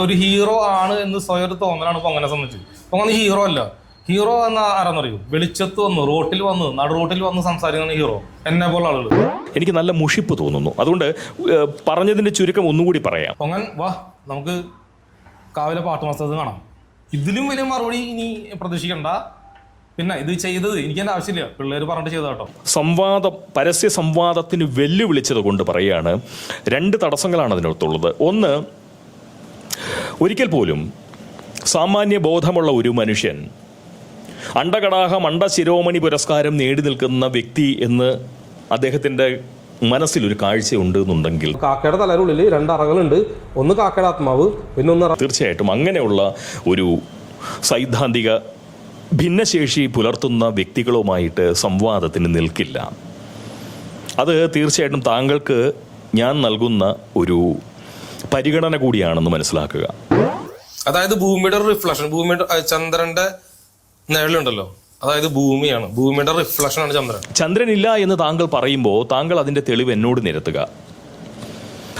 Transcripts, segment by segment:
ഒരു ഹീറോ ആണ് എന്ന് സ്വയം ഒരു തോന്നലാണ് പൊങ്ങനെ സംബന്ധിച്ച്. പൊങ്ങനെ ഹീറോ അല്ല. ഹീറോ എന്ന ആരാന്നറിയോ? വെളിച്ചത്ത് വന്ന് റോട്ടിൽ വന്ന് നടു റോട്ടിൽ വന്ന് സംസാരിക്കുന്ന ഹീറോ എന്നെ പോലെ ആളുകൾ എനിക്ക് നല്ല മുഷിപ്പ് തോന്നുന്നു. അതുകൊണ്ട് പറഞ്ഞതിന്റെ ചുരുക്കം ഒന്നുകൂടി പറയാം. പൊങ്ങൻ വാ നമുക്ക് കാവിലെ പാട്ട് മസ്തത് കാണാം. ഇതിലും വലിയ മറുപടി ഇനി പ്രതീക്ഷിക്കണ്ട. പിന്നെ ഇത് ചെയ്തത് എനിക്ക് എന്റെ ആവശ്യമില്ല. പിള്ളേർ പറഞ്ഞിട്ട് ചെയ്ത കേട്ടോ. സംവാദം പരസ്യ സംവാദത്തിന് വെല്ലുവിളിച്ചത് കൊണ്ട് പറയുകയാണ് രണ്ട് തടസ്സങ്ങളാണ് അതിനകത്തുള്ളത്. ഒന്ന് ഒരിക്കൽ പോലും സാമാന്യ ബോധമുള്ള ഒരു മനുഷ്യൻ അണ്ടകടാഹം അണ്ട ശിരോമണി പുരസ്കാരം നേടി നിൽക്കുന്ന വ്യക്തി എന്ന് അദ്ദേഹത്തിന്റെ കാഴ്ച കാഴ്ചയുണ്ട് എന്നുണ്ടെങ്കിൽ കാക്കയുടെ തലരുള്ളിൽ രണ്ടറകളുണ്ട് ഒന്ന് കാക്കയുടെ ആത്മാവ് പിന്നെ ഒന്ന് തീർച്ചയായിട്ടും അങ്ങനെയുള്ള ഒരു സൈദ്ധാന്തിക ഭിന്നശേഷി പുലർത്തുന്ന വ്യക്തികളുമായിട്ട് സംവാദത്തിന് നിൽക്കില്ല. അത് തീർച്ചയായിട്ടും താങ്കൾക്ക് ഞാൻ നൽകുന്ന ഒരു പരിഗണന കൂടിയാണെന്ന് മനസ്സിലാക്കുക. അതായത് ഭൂമിയുടെ റിഫ്ലക്ഷൻ ഭൂമിയുടെ ചന്ദ്രന്റെ നിഴലുണ്ടല്ലോ. അതായത് ഭൂമിയാണ്. ഭൂമിയുടെ റിഫ്ലക്ഷൻ ആണ് ചന്ദ്രൻ. ഇല്ല എന്ന് താങ്കൾ പറയുമ്പോൾ താങ്കൾ അതിന്റെ തെളിവ് എന്നോട് നിരത്തുക.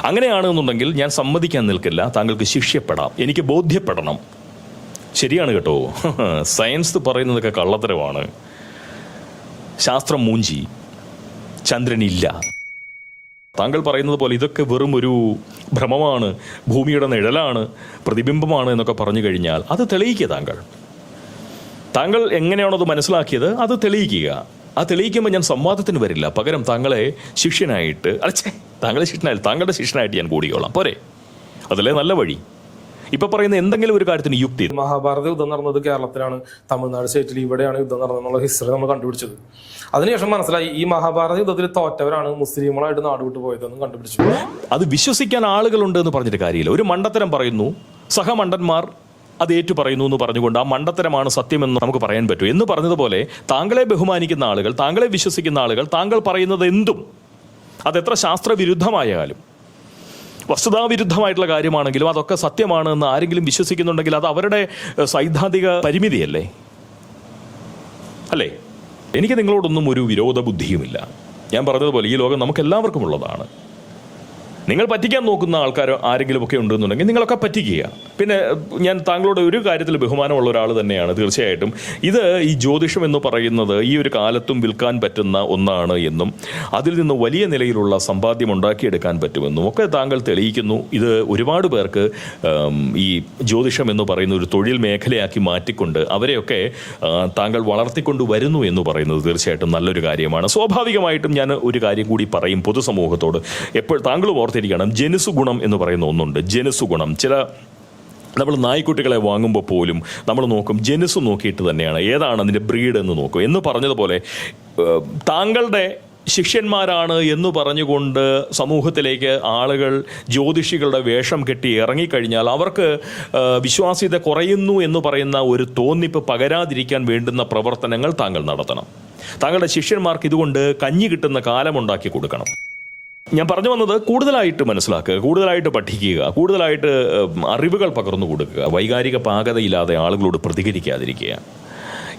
അങ്ങനെയാണെന്നുണ്ടെങ്കിൽ ഞാൻ സമ്മതിക്കാൻ നിൽക്കില്ല. താങ്കൾക്ക് ശിക്ഷ്യപ്പെടാം എനിക്ക് ബോധ്യപ്പെടണം. ശരിയാണ് കേട്ടോ. സയൻസ് പറയുന്നതൊക്കെ കള്ളത്തരമാണ്. ശാസ്ത്രം മൂഞ്ചി. ചന്ദ്രനില്ല. താങ്കൾ പറയുന്നത് പോലെ ഇതൊക്കെ വെറും ഒരു ഭ്രമമാണ് ഭൂമിയുടെ നിഴലാണ് പ്രതിബിംബമാണ് എന്നൊക്കെ പറഞ്ഞു കഴിഞ്ഞാൽ അത് തെളിയിക്കുക താങ്കൾ. താങ്കൾ എങ്ങനെയാണോ അത് മനസ്സിലാക്കിയത് അത് തെളിയിക്കുക. ആ തെളിയിക്കുമ്പോൾ ഞാൻ സംവാദത്തിന് വരില്ല. പകരം താങ്കളെ ശിഷ്യനായിട്ട് അച്ഛേ താങ്കളെ ശിഷ്യനായിട്ട് താങ്കളുടെ ശിഷ്യനായിട്ട് ഞാൻ കൂടിയോളാം പോരെ. അതല്ലേ നല്ല വഴി. ഇപ്പൊ പറയുന്ന എന്തെങ്കിലും ഒരു കാര്യത്തിന് യുക്തി. മഹാഭാരത യുദ്ധം നടന്നത് കേരളത്തിലാണ്. തമിഴ്നാട് സ്റ്റേറ്റിൽ ഇവിടെയാണ് യുദ്ധം നടന്നതെന്നുള്ള ഹിസ്റ്ററി നമ്മൾ കണ്ടുപിടിച്ചത്. അതിനുശേഷം മനസ്സിലായി ഈ മഹാഭാരത യുദ്ധത്തിൽ തോറ്റവരാണ് മുസ്ലിങ്ങളായിട്ട് നാട് വിട്ടു പോയതെന്ന് കണ്ടുപിടിച്ചു. അത് വിശ്വസിക്കാൻ ആളുകളുണ്ട് എന്ന് പറഞ്ഞിട്ട് കാര്യമില്ല. ഒരു മണ്ടത്തരം പറയുന്നു സഹമണ്ടന്മാർ അത് ഏറ്റു പറയുന്നു എന്ന് പറഞ്ഞുകൊണ്ട് ആ മണ്ടത്തരമാണ് സത്യമെന്ന് നമുക്ക് പറയാൻ പറ്റൂ. എന്ന് പറഞ്ഞതുപോലെ താങ്കളെ ബഹുമാനിക്കുന്ന ആളുകൾ താങ്കളെ വിശ്വസിക്കുന്ന ആളുകൾ താങ്കൾ പറയുന്നത് എന്തും അതെത്ര ശാസ്ത്രവിരുദ്ധമായാലും വസ്തുതാവിരുദ്ധമായിട്ടുള്ള കാര്യമാണെങ്കിലും അതൊക്കെ സത്യമാണ് എന്ന് ആരെങ്കിലും വിശ്വസിക്കുന്നുണ്ടെങ്കിൽ അത് അവരുടെ സൈദ്ധാന്തിക പരിമിതിയല്ലേ? അല്ലേ? എനിക്ക് നിങ്ങളോടൊന്നും ഒരു വിരോധ ബുദ്ധിയുമില്ല ഞാൻ പറഞ്ഞതുപോലെ ഈ ലോകം നമുക്കെല്ലാവർക്കും ഉള്ളതാണ് നിങ്ങൾ പറ്റിക്കാൻ നോക്കുന്ന ആൾക്കാർ ആരെങ്കിലും ഒക്കെ ഉണ്ടെന്നുണ്ടെങ്കിൽ നിങ്ങളൊക്കെ പറ്റിക്കുക. പിന്നെ ഞാൻ താങ്കളോട് ഒരു കാര്യത്തിൽ ബഹുമാനമുള്ള ഒരാൾ തന്നെയാണ് തീർച്ചയായിട്ടും. ഇത് ഈ ജ്യോതിഷം എന്ന് പറയുന്നത് ഈ ഒരു കാലത്തും വിൽക്കാൻ പറ്റുന്ന ഒന്നാണ് എന്നും അതിൽ നിന്ന് വലിയ നിലയിലുള്ള സമ്പാദ്യം ഉണ്ടാക്കിയെടുക്കാൻ പറ്റുമെന്നും ഒക്കെ താങ്കൾ തെളിയിക്കുന്നു. ഇത് ഒരുപാട് പേർക്ക് ഈ ജ്യോതിഷം എന്ന് പറയുന്ന ഒരു തൊഴിൽ മേഖലയാക്കി മാറ്റിക്കൊണ്ട് അവരെയൊക്കെ താങ്കൾ വളർത്തിക്കൊണ്ട് വരുന്നു എന്ന് പറയുന്നത് തീർച്ചയായിട്ടും നല്ലൊരു കാര്യമാണ്. സ്വാഭാവികമായിട്ടും ഞാൻ ഒരു കാര്യം കൂടി പറയും പൊതുസമൂഹത്തോട്. എപ്പോൾ താങ്കളും ഓർത്തിരിക്കണം ജനുസു ഗുണം എന്ന് പറയുന്ന ഒന്നുണ്ട്. ജനുസു ഗുണം ചില നമ്മൾ നായ്ക്കുട്ടികളെ വാങ്ങുമ്പോൾ പോലും നമ്മൾ നോക്കും ജനുസ് നോക്കിയിട്ട് തന്നെയാണ്. ഏതാണ് അതിന്റെ ബ്രീഡ് എന്ന് നോക്കും. എന്ന് പറഞ്ഞതുപോലെ താങ്കളുടെ ശിഷ്യന്മാരാണ് എന്ന് പറഞ്ഞുകൊണ്ട് സമൂഹത്തിലേക്ക് ആളുകൾ ജ്യോതിഷികളുടെ വേഷം കെട്ടി ഇറങ്ങിക്കഴിഞ്ഞാൽ അവർക്ക് വിശ്വാസ്യത കുറയുന്നു എന്ന് പറയുന്ന ഒരു തോന്നിപ്പ് പകരാതിരിക്കാൻ വേണ്ടുന്ന പ്രവർത്തനങ്ങൾ താങ്കൾ നടത്തണം. താങ്കളുടെ ശിഷ്യന്മാർക്ക് ഇതുകൊണ്ട് കഞ്ഞി കിട്ടുന്ന കാലമുണ്ടാക്കി കൊടുക്കണം. ഞാൻ പറഞ്ഞു വന്നത് കൂടുതലായിട്ട് മനസ്സിലാക്കുക കൂടുതലായിട്ട് പഠിക്കുക കൂടുതലായിട്ട് അറിവുകൾ പകർന്നു കൊടുക്കുക വൈകാരിക പാകതയില്ലാതെ ആളുകളോട് പ്രതികരിക്കാതിരിക്കുക.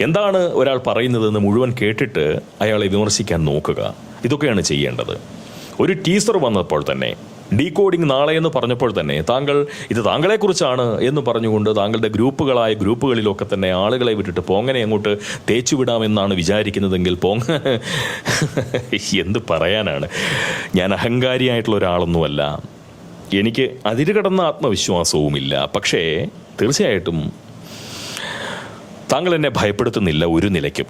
എന്താണ് ഒരാൾ പറയുന്നതെന്ന് മുഴുവൻ കേട്ടിട്ട് അയാളെ വിമർശിക്കാൻ നോക്കുക. ഇതൊക്കെയാണ് ചെയ്യേണ്ടത്. ഒരു ടീസർ വന്നപ്പോൾ തന്നെ ഡീകോഡിംഗ് നാളെ എന്ന് പറഞ്ഞപ്പോൾ തന്നെ താങ്കൾ ഇത് താങ്കളെക്കുറിച്ചാണ് എന്ന് പറഞ്ഞുകൊണ്ട് താങ്കളുടെ ഗ്രൂപ്പുകളായ ഗ്രൂപ്പുകളിലൊക്കെ തന്നെ ആളുകളെ വിട്ടിട്ട് പോങ്ങനെ അങ്ങോട്ട് തേച്ചു വിടാമെന്നാണ് വിചാരിക്കുന്നതെങ്കിൽ പോങ്ങ. എന്ത് പറയാനാണ്? ഞാൻ അഹങ്കാരിയായിട്ടുള്ള ഒരാളൊന്നുമല്ല. എനിക്ക് അതിരുകടന്ന ആത്മവിശ്വാസവുമില്ല. പക്ഷേ തീർച്ചയായിട്ടും താങ്കൾ എന്നെ ഭയപ്പെടുത്തുന്നില്ല ഒരു നിലയ്ക്കും.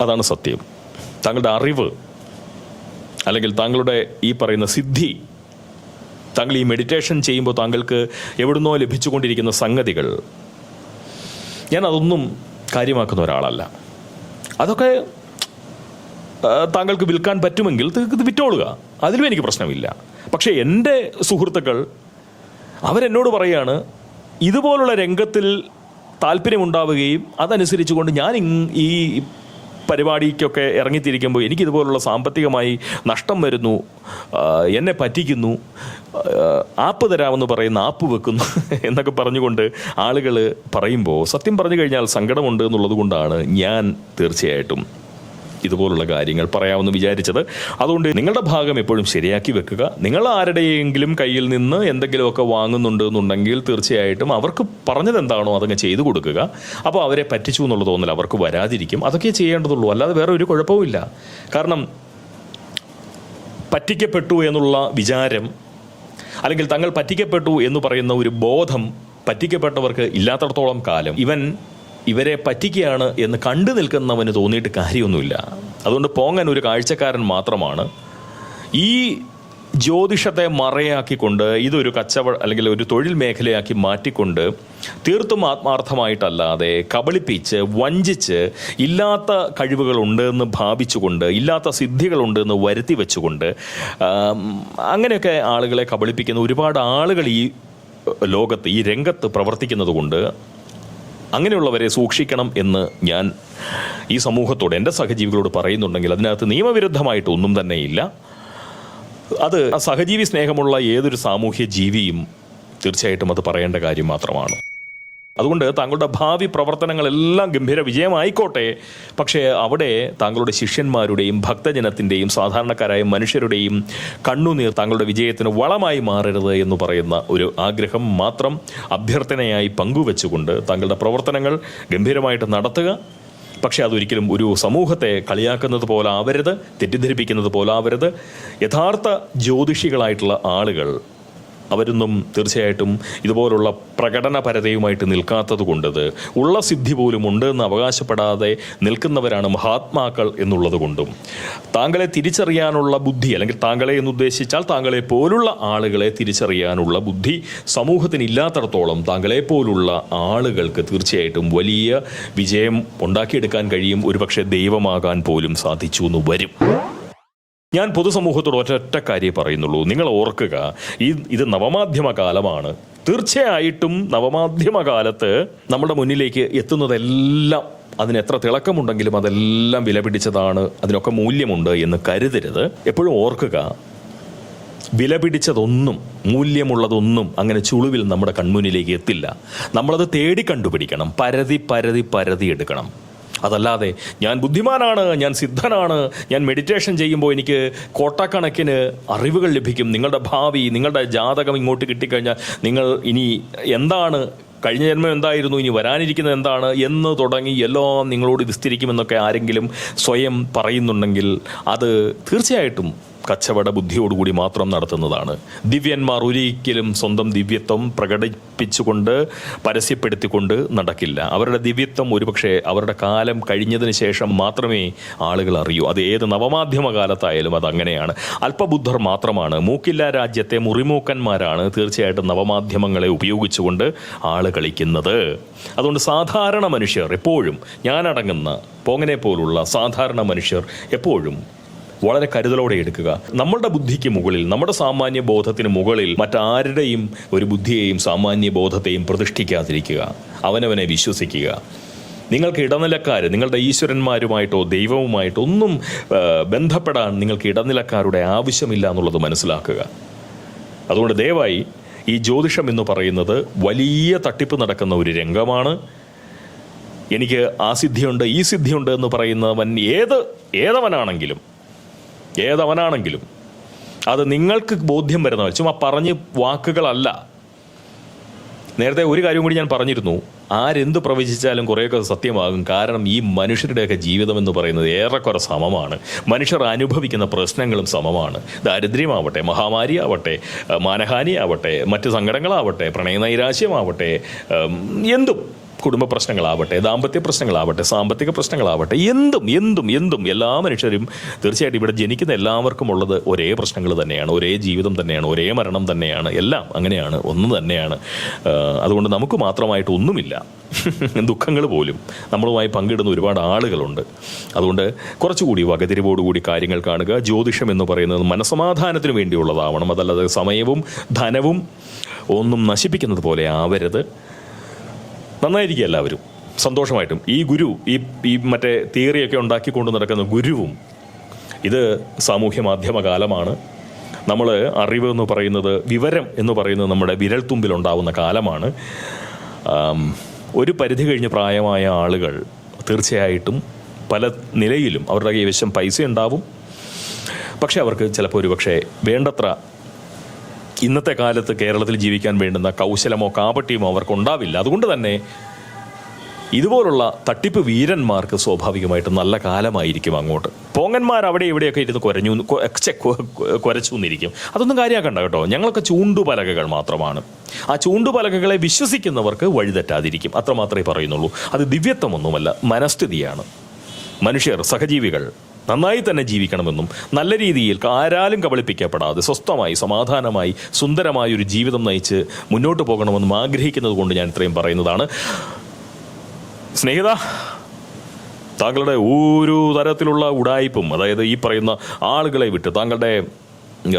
അതാണ് സത്യം. താങ്കളുടെ അറിവ് അല്ലെങ്കിൽ താങ്കളുടെ ഈ പറയുന്ന സിദ്ധി താങ്കൾ ഈ മെഡിറ്റേഷൻ ചെയ്യുമ്പോൾ താങ്കൾക്ക് എവിടുന്നോ ലഭിച്ചുകൊണ്ടിരിക്കുന്ന സംഗതികൾ. ഞാൻ അതൊന്നും കാര്യമാക്കുന്ന ഒരാളല്ല. അതൊക്കെ താങ്കൾക്ക് വിൽക്കാൻ പറ്റുമെങ്കിൽ ഇത് വിറ്റോളുക. അതിലും എനിക്ക് പ്രശ്നമില്ല. പക്ഷേ എന്റെ സുഹൃത്തുക്കൾ അവരെന്നോട് പറയാണ് ഇതുപോലുള്ള രംഗത്തിൽ താല്പര്യമുണ്ടാവുകയും അതനുസരിച്ചുകൊണ്ട് ഞാൻ ഈ പരിപാടിക്കൊക്കെ ഇറങ്ങിത്തിരിക്കുമ്പോൾ എനിക്കിതുപോലുള്ള സാമ്പത്തികമായി നഷ്ടം വരുന്നു എന്നെ പറ്റിക്കുന്നു ആപ്പ് തരാമെന്ന് പറയുന്ന ആപ്പ് വെക്കുന്നു എന്നൊക്കെ പറഞ്ഞുകൊണ്ട് ആളുകൾ പറയുമ്പോൾ സത്യം പറഞ്ഞു കഴിഞ്ഞാൽ സങ്കടമുണ്ട് എന്നുള്ളത് കൊണ്ടാണ് ഞാൻ തീർച്ചയായിട്ടും ഇതുപോലുള്ള കാര്യങ്ങൾ പറയാമെന്ന് വിചാരിച്ചത്. അതുകൊണ്ട് നിങ്ങളുടെ ഭാഗം എപ്പോഴും ശരിയാക്കി വെക്കുക. നിങ്ങൾ ആരുടെയെങ്കിലും കയ്യിൽ നിന്ന് എന്തെങ്കിലുമൊക്കെ വാങ്ങുന്നുണ്ട് എന്നുണ്ടെങ്കിൽ തീർച്ചയായിട്ടും അവർക്ക് പറഞ്ഞത് എന്താണോ അതങ്ങ് ചെയ്തു കൊടുക്കുക. അപ്പോൾ അവരെ പറ്റിച്ചു എന്നുള്ള തോന്നൽ അവർക്ക് വരാതിരിക്കും. അതൊക്കെ ചെയ്യേണ്ടതുള്ളൂ. അല്ലാതെ വേറെ ഒരു കുഴപ്പവുമില്ല കാരണം പറ്റിക്കപ്പെട്ടു എന്നുള്ള വിചാരം അല്ലെങ്കിൽ തങ്ങൾ പറ്റിക്കപ്പെട്ടു എന്ന് പറയുന്ന ഒരു ബോധം പറ്റിക്കപ്പെട്ടവർക്ക് ഇല്ലാത്തടത്തോളം കാലം ഇവൻ ഇവരെ പറ്റിക്കുകയാണ് എന്ന് കണ്ടു നിൽക്കുന്നവന് തോന്നിയിട്ട് കാര്യമൊന്നുമില്ല. അതുകൊണ്ട് പോങ്ങൻ ഒരു കാഴ്ചക്കാരൻ മാത്രമാണ്. ഈ ജ്യോതിഷത്തെ മറയാക്കിക്കൊണ്ട് ഇതൊരു കച്ചവട അല്ലെങ്കിൽ ഒരു തൊഴിൽ മേഖലയാക്കി മാറ്റിക്കൊണ്ട് തീർത്തും ആത്മാർത്ഥമായിട്ടല്ലാതെ കബളിപ്പിച്ച് വഞ്ചിച്ച് ഇല്ലാത്ത കഴിവുകളുണ്ട് എന്ന് ഭാവിച്ചുകൊണ്ട് ഇല്ലാത്ത സിദ്ധികളുണ്ട് എന്ന് വരുത്തി വെച്ചുകൊണ്ട് അങ്ങനെയൊക്കെ ആളുകളെ കബളിപ്പിക്കുന്ന ഒരുപാട് ആളുകൾ ഈ ലോകത്ത് ഈ രംഗത്ത് പ്രവർത്തിക്കുന്നത് കൊണ്ട് അങ്ങനെയുള്ളവരെ സൂക്ഷിക്കണം എന്ന് ഞാൻ ഈ സമൂഹത്തോട് എന്റെ സഹജീവികളോട് പറയുന്നുണ്ടെങ്കിൽ അതിനകത്ത് നിയമവിരുദ്ധമായിട്ട് ഒന്നും തന്നെ ഇല്ല. അത് സഹജീവി സ്നേഹമുള്ള ഏതൊരു സാമൂഹ്യ ജീവിയും തീർച്ചയായിട്ടും അത് പറയേണ്ട കാര്യം മാത്രമാണ്. അതുകൊണ്ട് താങ്കളുടെ ഭാവി പ്രവർത്തനങ്ങളെല്ലാം ഗംഭീര വിജയമായിക്കോട്ടെ. പക്ഷേ അവിടെ താങ്കളുടെ ശിഷ്യന്മാരുടെയും ഭക്തജനത്തിന്റെയും സാധാരണക്കാരായ മനുഷ്യരുടെയും കണ്ണുനീർ താങ്കളുടെ വിജയത്തിന് വളമായി മാറരുത് എന്ന് പറയുന്ന ഒരു ആഗ്രഹം മാത്രം അഭ്യർത്ഥനയായി പങ്കുവെച്ചുകൊണ്ട് താങ്കളുടെ പ്രവർത്തനങ്ങൾ ഗംഭീരമായിട്ട് നടത്തുക. പക്ഷേ അതൊരിക്കലും ഒരു സമൂഹത്തെ കളിയാക്കുന്നത് പോലാവരുത് തെറ്റിദ്ധരിപ്പിക്കുന്നത് പോലാവരുത് യഥാർത്ഥ ജ്യോതിഷികളായിട്ടുള്ള ആളുകൾ അവരൊന്നും തീർച്ചയായിട്ടും ഇതുപോലുള്ള പ്രകടനപരതയുമായിട്ട് നിൽക്കാത്തത് കൊണ്ടത് ഉള്ള സിദ്ധി പോലും ഉണ്ട് എന്ന് അവകാശപ്പെടാതെ നിൽക്കുന്നവരാണ് മഹാത്മാക്കൾ എന്നുള്ളത് കൊണ്ടും. താങ്കളെ തിരിച്ചറിയാനുള്ള ബുദ്ധി അല്ലെങ്കിൽ താങ്കളെ എന്ന് ഉദ്ദേശിച്ചാൽ താങ്കളെ പോലുള്ള ആളുകളെ തിരിച്ചറിയാനുള്ള ബുദ്ധി സമൂഹത്തിന് ഇല്ലാത്തടത്തോളം താങ്കളെ പോലുള്ള ആളുകൾക്ക് തീർച്ചയായിട്ടും വലിയ വിജയം ഉണ്ടാക്കിയെടുക്കാൻ കഴിയും. ഒരുപക്ഷെ ദൈവമാകാൻ പോലും സാധിച്ചു എന്ന് വരും. ഞാൻ പൊതുസമൂഹത്തോട് ഒറ്റ കാര്യം പറയുന്നുള്ളൂ. നിങ്ങൾ ഓർക്കുക ഈ ഇത് നവമാധ്യമ കാലമാണ് തീർച്ചയായിട്ടും നവമാധ്യമ കാലത്ത് നമ്മുടെ മുന്നിലേക്ക് എത്തുന്നതെല്ലാം അതിന് എത്ര തിളക്കമുണ്ടെങ്കിലും അതെല്ലാം വിലപിടിച്ചതാണ് അതിനൊക്കെ മൂല്യമുണ്ട് എന്ന് കരുതരുത്. എപ്പോഴും ഓർക്കുക വിലപിടിച്ചതൊന്നും മൂല്യമുള്ളതൊന്നും അങ്ങനെ ചുളിവിൽ നമ്മുടെ കൺമുന്നിലേക്ക് എത്തില്ല. നമ്മളത് തേടി കണ്ടുപിടിക്കണം പരതി പരതി പരതി എടുക്കണം. അതല്ലാതെ ഞാൻ ബുദ്ധിമാനാണ് ഞാൻ സിദ്ധനാണ് ഞാൻ മെഡിറ്റേഷൻ ചെയ്യുമ്പോൾ എനിക്ക് കോട്ടക്കണക്കിന് അറിവുകൾ ലഭിക്കും. നിങ്ങളുടെ ഭാവി നിങ്ങളുടെ ജാതകം ഇങ്ങോട്ട് കിട്ടിക്കഴിഞ്ഞാൽ നിങ്ങൾ ഇനി എന്താണ് കഴിഞ്ഞ ജന്മം എന്തായിരുന്നു ഇനി വരാനിരിക്കുന്നത് എന്താണ് എന്ന് തുടങ്ങി എല്ലാം നിങ്ങളോട് വിസ്തരിക്കുമെന്നൊക്കെ ആരെങ്കിലും സ്വയം പറയുന്നുണ്ടെങ്കിൽ അത് തീർച്ചയായിട്ടും കച്ചവട ബുദ്ധിയോടുകൂടി മാത്രം നടത്തുന്നതാണ്. ദിവ്യന്മാർ ഒരിക്കലും സ്വന്തം ദിവ്യത്വം പ്രകടിപ്പിച്ചുകൊണ്ട് പരസ്യപ്പെടുത്തിക്കൊണ്ട് നടക്കില്ല. അവരുടെ ദിവ്യത്വം ഒരുപക്ഷെ അവരുടെ കാലം കഴിഞ്ഞതിന് ശേഷം മാത്രമേ ആളുകൾ അറിയൂ. അത് ഏത് നവമാധ്യമ കാലത്തായാലും അത് അങ്ങനെയാണ്. അല്പബുദ്ധർ മാത്രമാണ്. മൂക്കില്ല രാജ്യത്തെ മുറിമൂക്കന്മാരാണ് തീർച്ചയായിട്ടും നവമാധ്യമങ്ങളെ ഉപയോഗിച്ചുകൊണ്ട് ആൾ കളിക്കുന്നത്. അതുകൊണ്ട് സാധാരണ മനുഷ്യർ എപ്പോഴും ഞാനടങ്ങുന്ന പോങ്ങനെ പോലുള്ള സാധാരണ മനുഷ്യർ എപ്പോഴും വളരെ കരുതലോടെ എടുക്കുക. നമ്മളുടെ ബുദ്ധിക്ക് മുകളിൽ നമ്മുടെ സാമാന്യ ബോധത്തിന് മുകളിൽ മറ്റാരുടെയും ഒരു ബുദ്ധിയെയും സാമാന്യ ബോധത്തെയും പ്രതിഷ്ഠിക്കാതിരിക്കുക. അവനവനെ വിശ്വസിക്കുക. നിങ്ങൾക്ക് ഇടനിലക്കാർ നിങ്ങളുടെ ഈശ്വരന്മാരുമായിട്ടോ ദൈവവുമായിട്ടോ ഒന്നും ബന്ധപ്പെടാൻ നിങ്ങൾക്ക് ഇടനിലക്കാരുടെ ആവശ്യമില്ല എന്നുള്ളത് മനസ്സിലാക്കുക. അതുകൊണ്ട് ദയവായി ഈ ജ്യോതിഷം എന്ന് പറയുന്നത് വലിയ തട്ടിപ്പ് നടക്കുന്ന ഒരു രംഗമാണ്. എനിക്ക് ആ സിദ്ധിയുണ്ട് ഈ സിദ്ധിയുണ്ട് എന്ന് പറയുന്നവൻ ഏത് ഏതവനാണെങ്കിലും ഏതവനാണെങ്കിലും അത് നിങ്ങൾക്ക് ബോധ്യം വരുന്നവർ ചുമ്മാ പറഞ്ഞ് വാക്കുകളല്ല. നേരത്തെ ഒരു കാര്യം കൂടി ഞാൻ പറഞ്ഞിരുന്നു. ആരെന്ത് പ്രവചിച്ചാലും കുറേയൊക്കെ സത്യമാകും. കാരണം ഈ മനുഷ്യരുടെയൊക്കെ ജീവിതം എന്ന് പറയുന്നത് ഏറെക്കുറെ സമമാണ്. മനുഷ്യർ അനുഭവിക്കുന്ന പ്രശ്നങ്ങളും സമമാണ്. ദാരിദ്ര്യമാവട്ടെ മഹാമാരി ആവട്ടെ മാനഹാനിയാവട്ടെ മറ്റ് സങ്കടങ്ങളാവട്ടെ പ്രണയനൈരാശ്യമാവട്ടെ എന്തും. കുടുംബ പ്രശ്നങ്ങളാവട്ടെ ദാമ്പത്യ പ്രശ്നങ്ങളാവട്ടെ സാമ്പത്തിക പ്രശ്നങ്ങളാവട്ടെ എന്തും എന്തും എന്തും എല്ലാ മനുഷ്യരും തീർച്ചയായിട്ടും ഇവിടെ ജനിക്കുന്ന എല്ലാവർക്കും ഉള്ളത് ഒരേ പ്രശ്നങ്ങൾ തന്നെയാണ് ഒരേ ജീവിതം തന്നെയാണ് ഒരേ മരണം തന്നെയാണ് എല്ലാം അങ്ങനെയാണ് ഒന്ന് തന്നെയാണ്. അതുകൊണ്ട് നമുക്ക് മാത്രമായിട്ട് ഒന്നുമില്ല. ദുഃഖങ്ങൾ പോലും. നമ്മളുമായി പങ്കിടുന്ന ഒരുപാട് ആളുകളുണ്ട്. അതുകൊണ്ട് കുറച്ചുകൂടി വകതിരിവോടുകൂടി കാര്യങ്ങൾ കാണുക. ജ്യോതിഷം എന്ന് പറയുന്നത് മനസമാധാനത്തിന് വേണ്ടിയുള്ളതാവണം. അതല്ലാതെ സമയവും ധനവും ഒന്നും നശിപ്പിക്കുന്നത് പോലെ ആവരുത്. നന്നായിരിക്കും എല്ലാവരും. സന്തോഷമായിട്ടും. ഈ ഗുരു ഈ ഈ മറ്റേ തിയറിയൊക്കെ ഉണ്ടാക്കിക്കൊണ്ട് നടക്കുന്ന ഗുരുവും ഇത് സാമൂഹ്യ മാധ്യമ കാലമാണ്. നമ്മൾ അറിവ് എന്ന് പറയുന്നത് വിവരം എന്ന് പറയുന്നത് നമ്മുടെ വിരൽത്തുമ്പിൽ ഉണ്ടാവുന്ന കാലമാണ്. ഒരു പരിധി കഴിഞ്ഞ് പ്രായമായ ആളുകൾ തീർച്ചയായിട്ടും പല നിലയിലും അവരുടെ കൈവശം പൈസ ഉണ്ടാവും. പക്ഷേ അവർക്ക് ചിലപ്പോൾ ഒരുപക്ഷെ വേണ്ടത്ര ഇന്നത്തെ കാലത്ത് കേരളത്തിൽ ജീവിക്കാൻ വേണ്ടുന്ന കൗശലമോ കാപട്യമോ അവർക്ക് ഉണ്ടാവില്ല അതുകൊണ്ട് തന്നെ ഇതുപോലുള്ള തട്ടിപ്പ് വീരന്മാർക്ക് സ്വാഭാവികമായിട്ടും നല്ല കാലമായിരിക്കും അങ്ങോട്ട്. പോങ്ങന്മാർ അവിടെ ഇവിടെയൊക്കെ ഇരുന്ന് കുരഞ്ഞു കുരച്ചു എന്നിരിക്കും അതൊന്നും കാര്യമാക്കണ്ട കേട്ടോ. ഞങ്ങളൊക്കെ ചൂണ്ടുപലകകൾ മാത്രമാണ്. ആ ചൂണ്ടുപലകകളെ വിശ്വസിക്കുന്നവർക്ക് വഴിതെറ്റാതിരിക്കും. അത്രമാത്രമേ പറയുന്നുള്ളൂ. അത് ദിവ്യത്വമൊന്നുമല്ല മനസ്ഥിതിയാണ്. മനുഷ്യർ സഹജീവികൾ നന്നായി തന്നെ ജീവിക്കണമെന്നും നല്ല രീതിയിൽ ആരാലും കബളിപ്പിക്കപ്പെടാതെ സ്വസ്ഥമായി സമാധാനമായി സുന്ദരമായ ഒരു ജീവിതം നയിച്ച് മുന്നോട്ട് പോകണമെന്നും ആഗ്രഹിക്കുന്നത് കൊണ്ട് ഞാൻ ഇത്രയും പറയുന്നതാണ്. സ്നേഹിത താങ്കളുടെ ഒരു തരത്തിലുള്ള ഉടായ്പും അതായത് ഈ പറയുന്ന ആളുകളെ വിട്ട് താങ്കളുടെ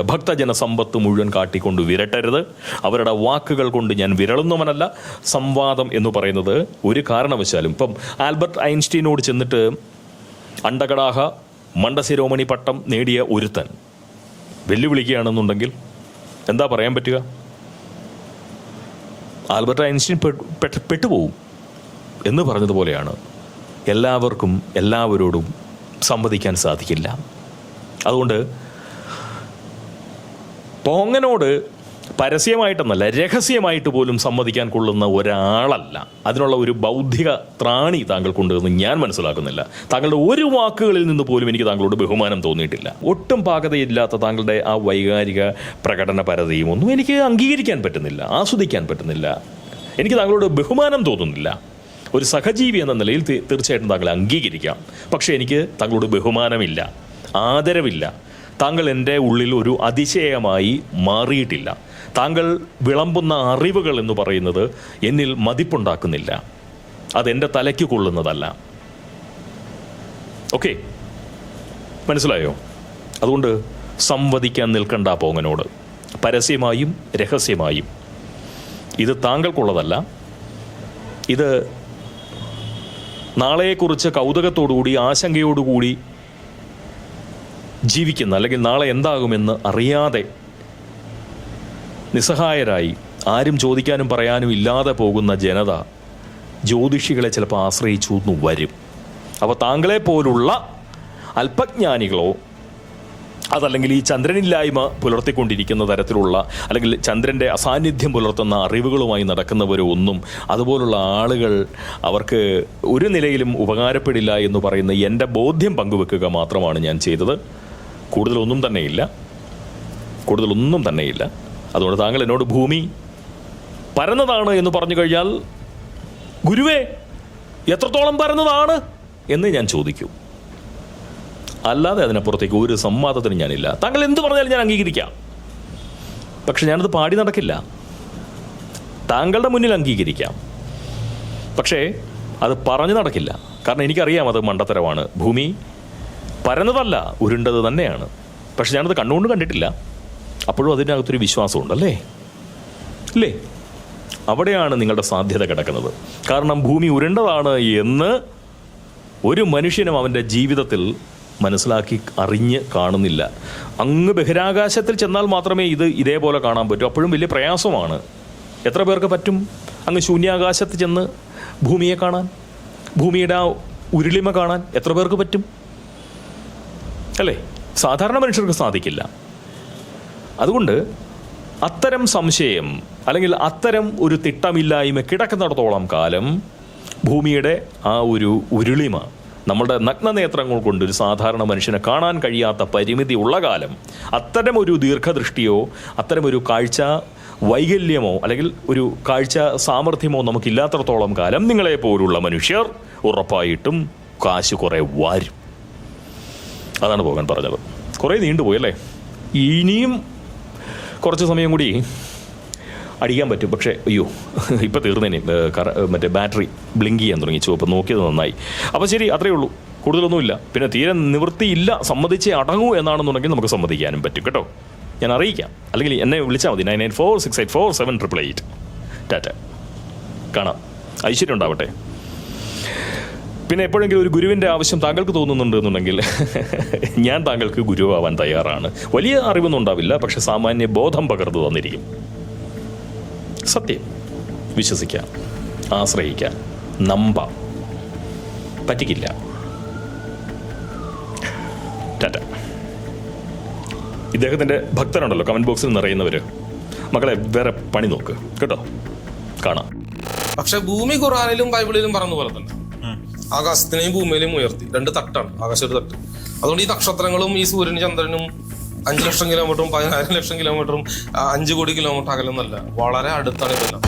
ഭക്തജന സമ്പത്ത് മുഴുവൻ കാട്ടിക്കൊണ്ട് വിരട്ടരുത്. അവരുടെ വാക്കുകൾ കൊണ്ട് ഞാൻ വിരളുന്നവനല്ല. സംവാദം എന്ന് പറയുന്നത് ഒരു കാരണവശാലും ഇപ്പം ആൽബർട്ട് ഐൻസ്റ്റീനോട് ചെന്നിട്ട് അണ്ടകടാഹ മണ്ടശിരോമണി പട്ടം നേടിയ ഒരുത്തൻ. വെല്ലുവിളിക്കുകയാണെന്നുണ്ടെങ്കിൽ എന്താ പറയാൻ പറ്റുക? ആൽബർട്ട് ഐൻസ്റ്റീൻ പെട്ട്- പെട്ട്- പെട്ടുപോകും എന്ന് പറഞ്ഞതുപോലെയാണ് എല്ലാവർക്കും എല്ലാവരോടും സംവദിക്കാൻ സാധിക്കില്ല. അതുകൊണ്ട് പോങ്ങനോട് പരസ്യമായിട്ടെന്നല്ല രഹസ്യമായിട്ട് പോലും സമ്മതിക്കാൻ കൊള്ളുന്ന ഒരാളല്ല. അതിനുള്ള ഒരു ബൗദ്ധിക ത്രാണി താങ്കൾക്കുണ്ട് എന്ന് ഞാൻ മനസ്സിലാക്കുന്നില്ല. താങ്കളുടെ ഒരു വാക്കുകളിൽ നിന്ന് പോലും എനിക്ക് താങ്കളോട് ബഹുമാനം തോന്നിയിട്ടില്ല. ഒട്ടും പാകതയില്ലാത്ത താങ്കളുടെ ആ വൈകാരിക പ്രകടന പരതയും ഒന്നും എനിക്ക് അംഗീകരിക്കാൻ പറ്റുന്നില്ല ആസ്വദിക്കാൻ പറ്റുന്നില്ല. എനിക്ക് താങ്കളോട് ബഹുമാനം തോന്നുന്നില്ല. ഒരു സഹജീവി എന്ന നിലയിൽ തീർച്ചയായിട്ടും താങ്കളെ അംഗീകരിക്കാം. പക്ഷേ എനിക്ക് താങ്കളോട് ബഹുമാനമില്ല ആദരവില്ല. താങ്കൾ എന്റെ ഉള്ളിൽ ഒരു അതിശയമായി മാറിയിട്ടില്ല. താങ്കൾ വിളമ്പുന്ന അറിവുകൾ എന്ന് പറയുന്നത് എന്നിൽ മതിപ്പുണ്ടാക്കുന്നില്ല. അതെന്റെ തലയ്ക്ക് കൊള്ളുന്നതല്ല. ഓക്കെ. മനസ്സിലായോ? അതുകൊണ്ട് സംവദിക്കാൻ നിൽക്കണ്ട പോങ്ങനോട്. പരസ്യമായും രഹസ്യമായും. ഇത് താങ്കൾക്കുള്ളതല്ല. ഇത് നാളെയെക്കുറിച്ച് കൗതുകത്തോടുകൂടി ആശങ്കയോടുകൂടി ജീവിക്കുന്ന അല്ലെങ്കിൽ നാളെ എന്താകുമെന്ന് അറിയാതെ നിസ്സഹായരായി ആരും ചോദിക്കാനും പറയാനും ഇല്ലാതെ പോകുന്ന ജനത ജ്യോതിഷികളെ ചിലപ്പോൾ ആശ്രയിച്ചു എന്ന് വരും. അപ്പോൾ താങ്കളെ പോലുള്ള അല്പജ്ഞാനികളോ അതല്ലെങ്കിൽ ഈ ചന്ദ്രനില്ലായ്മ പുലർത്തിക്കൊണ്ടിരിക്കുന്ന തരത്തിലുള്ള അല്ലെങ്കിൽ ചന്ദ്രന്റെ അസാന്നിധ്യം പുലർത്തുന്ന അറിവുകളുമായി നടക്കുന്നവരോ ഒന്നും അതുപോലുള്ള ആളുകൾ അവർക്ക് ഒരു നിലയിലും ഉപകാരപ്പെടില്ല എന്ന് പറയുന്ന എന്റെ ബോധ്യം പങ്കുവെക്കുക മാത്രമാണ് ഞാൻ ചെയ്തത്. കൂടുതലൊന്നും തന്നെയില്ല. കൂടുതലൊന്നും തന്നെയില്ല. അതുകൊണ്ട് താങ്കൾ എന്നോട് ഭൂമി പരന്നതാണ് എന്ന് പറഞ്ഞു കഴിഞ്ഞാൽ ഗുരുവേ എത്രത്തോളം പരന്നതാണ് എന്ന് ഞാൻ ചോദിക്കൂ. അല്ലാതെ അതിനപ്പുറത്തേക്ക് ഒരു സംവാദത്തിനും ഞാനില്ല. താങ്കൾ എന്ത് പറഞ്ഞാലും ഞാൻ അംഗീകരിക്കാം. പക്ഷെ ഞാനത് പാടി നടക്കില്ല. താങ്കളുടെ മുന്നിൽ അംഗീകരിക്കാം. പക്ഷേ അത് പറഞ്ഞു നടക്കില്ല. കാരണം എനിക്കറിയാം അത് മണ്ടത്തരമാണ്. ഭൂമി പരന്നതല്ല ഉരുണ്ടത് തന്നെയാണ്. പക്ഷെ ഞാനത് കണ്ണുകൊണ്ട് കണ്ടിട്ടില്ല. അപ്പോഴും അതിനകത്തൊരു വിശ്വാസം അല്ലേ അല്ലേ അവിടെയാണ് നിങ്ങളുടെ സാധ്യത കിടക്കുന്നത്. കാരണം ഭൂമി ഉരുണ്ടതാണ് എന്ന് ഒരു മനുഷ്യനും അവന്റെ ജീവിതത്തിൽ മനസ്സിലാക്കി അറിഞ്ഞ് കാണുന്നില്ല. അങ്ങ് ബഹിരാകാശത്തിൽ ചെന്നാൽ മാത്രമേ ഇത് ഇതേപോലെ കാണാൻ പറ്റൂ. അപ്പോഴും വലിയ പ്രയാസമാണ്. എത്ര പേർക്ക് പറ്റും അങ്ങ് ശൂന്യാകാശത്ത് ചെന്ന് ഭൂമിയെ കാണാൻ? ഭൂമിയുടെ ആ ഉരുളിമ കാണാൻ എത്ര പേർക്ക് പറ്റും? അല്ലേ? സാധാരണ മനുഷ്യർക്ക് സാധിക്കില്ല. അതുകൊണ്ട് അത്തരം സംശയം അല്ലെങ്കിൽ അത്തരം ഒരു തിട്ടമില്ലായ്മ കിടക്കുന്നിടത്തോളം കാലം ഭൂമിയുടെ ആ ഒരു ഉരുളിമ നമ്മുടെ നഗ്നനേത്രങ്ങൾ കൊണ്ട് ഒരു സാധാരണ മനുഷ്യനെ കാണാൻ കഴിയാത്ത പരിമിതി ഉള്ള കാലം അത്തരം ഒരു ദീർഘദൃഷ്ടിയോ അത്തരം ഒരു കാഴ്ച വൈകല്യമോ അല്ലെങ്കിൽ ഒരു കാഴ്ച സാമർഥ്യമോ നമുക്കില്ലാത്തടത്തോളം കാലം നിങ്ങളെ പോലുള്ള മനുഷ്യർ ഉറപ്പായിട്ടും കാശ് കുറേ വാരും. അതാണ് പോകാൻ പറഞ്ഞത്. കുറേ നീണ്ടുപോയി അല്ലേ? ഇനിയും കുറച്ച് സമയം കൂടി അടിക്കാൻ പറ്റും. പക്ഷേ അയ്യോ ഇപ്പം തീർന്നേനെ. കറ- മറ്റേ ബാറ്ററി ബ്ലിങ്ക് ചെയ്യാൻ തുടങ്ങി ചുവപ്പ് നോക്കിയത് നന്നായി. അപ്പോൾ ശരി അത്രയേ ഉള്ളൂ. കൂടുതലൊന്നുമില്ല. പിന്നെ തീരെ നിവൃത്തിയില്ല. സമ്മതിച്ചേ അടങ്ങൂ എന്നാണെന്നുണ്ടെങ്കിൽ നമുക്ക് സമ്മതിക്കാനും പറ്റും കേട്ടോ. ഞാൻ അറിയിക്കാം. അല്ലെങ്കിൽ എന്നെ വിളിച്ചാൽ മതി. Nine nine four six eight four seven triple eight. Tata. കാണാം. ഐശ്വര്യം ഉണ്ടാവട്ടെ. പിന്നെ എപ്പോഴെങ്കിലും ഒരു ഗുരുവിന്റെ ആവശ്യം താങ്കൾക്ക് തോന്നുന്നുണ്ട് എന്നുണ്ടെങ്കിൽ ഞാൻ താങ്കൾക്ക് ഗുരുവാവാൻ തയ്യാറാണ്. വലിയ അറിവൊന്നും ഉണ്ടാവില്ല പക്ഷെ സാമാന്യ ബോധം പകർന്നു തന്നിരിക്കും. സത്യം. വിശ്വസിക്കാം. ആശ്രയിക്കാം. നമ്പാം. പറ്റിക്കില്ല. ഇദ്ദേഹത്തിന്റെ ഭക്തരുണ്ടല്ലോ കമന്റ് ബോക്സിൽ നിറയുന്നവര്. മക്കളെ വേറെ പണി നോക്ക്. കേട്ടോ? കാണാം. പക്ഷെ ഭൂമി ഖുറാനിലും ബൈബിളിലും പറഞ്ഞ പോലെ തന്നെ. ആകാശത്തിനെയും ഭൂമിയിലെയും ഉയർത്തി. രണ്ട് തട്ടാണ്. ആകാശ ഒരു തട്ട്. അതുകൊണ്ട് ഈ നക്ഷത്രങ്ങളും ഈ സൂര്യനും ചന്ദ്രനും അഞ്ചു ലക്ഷം കിലോമീറ്ററും പതിനായിരം ലക്ഷം കിലോമീറ്ററും അഞ്ചു കോടി കിലോമീറ്റർ അകലൊന്നല്ല വളരെ അടുത്താണ് ഇതെല്ലാം.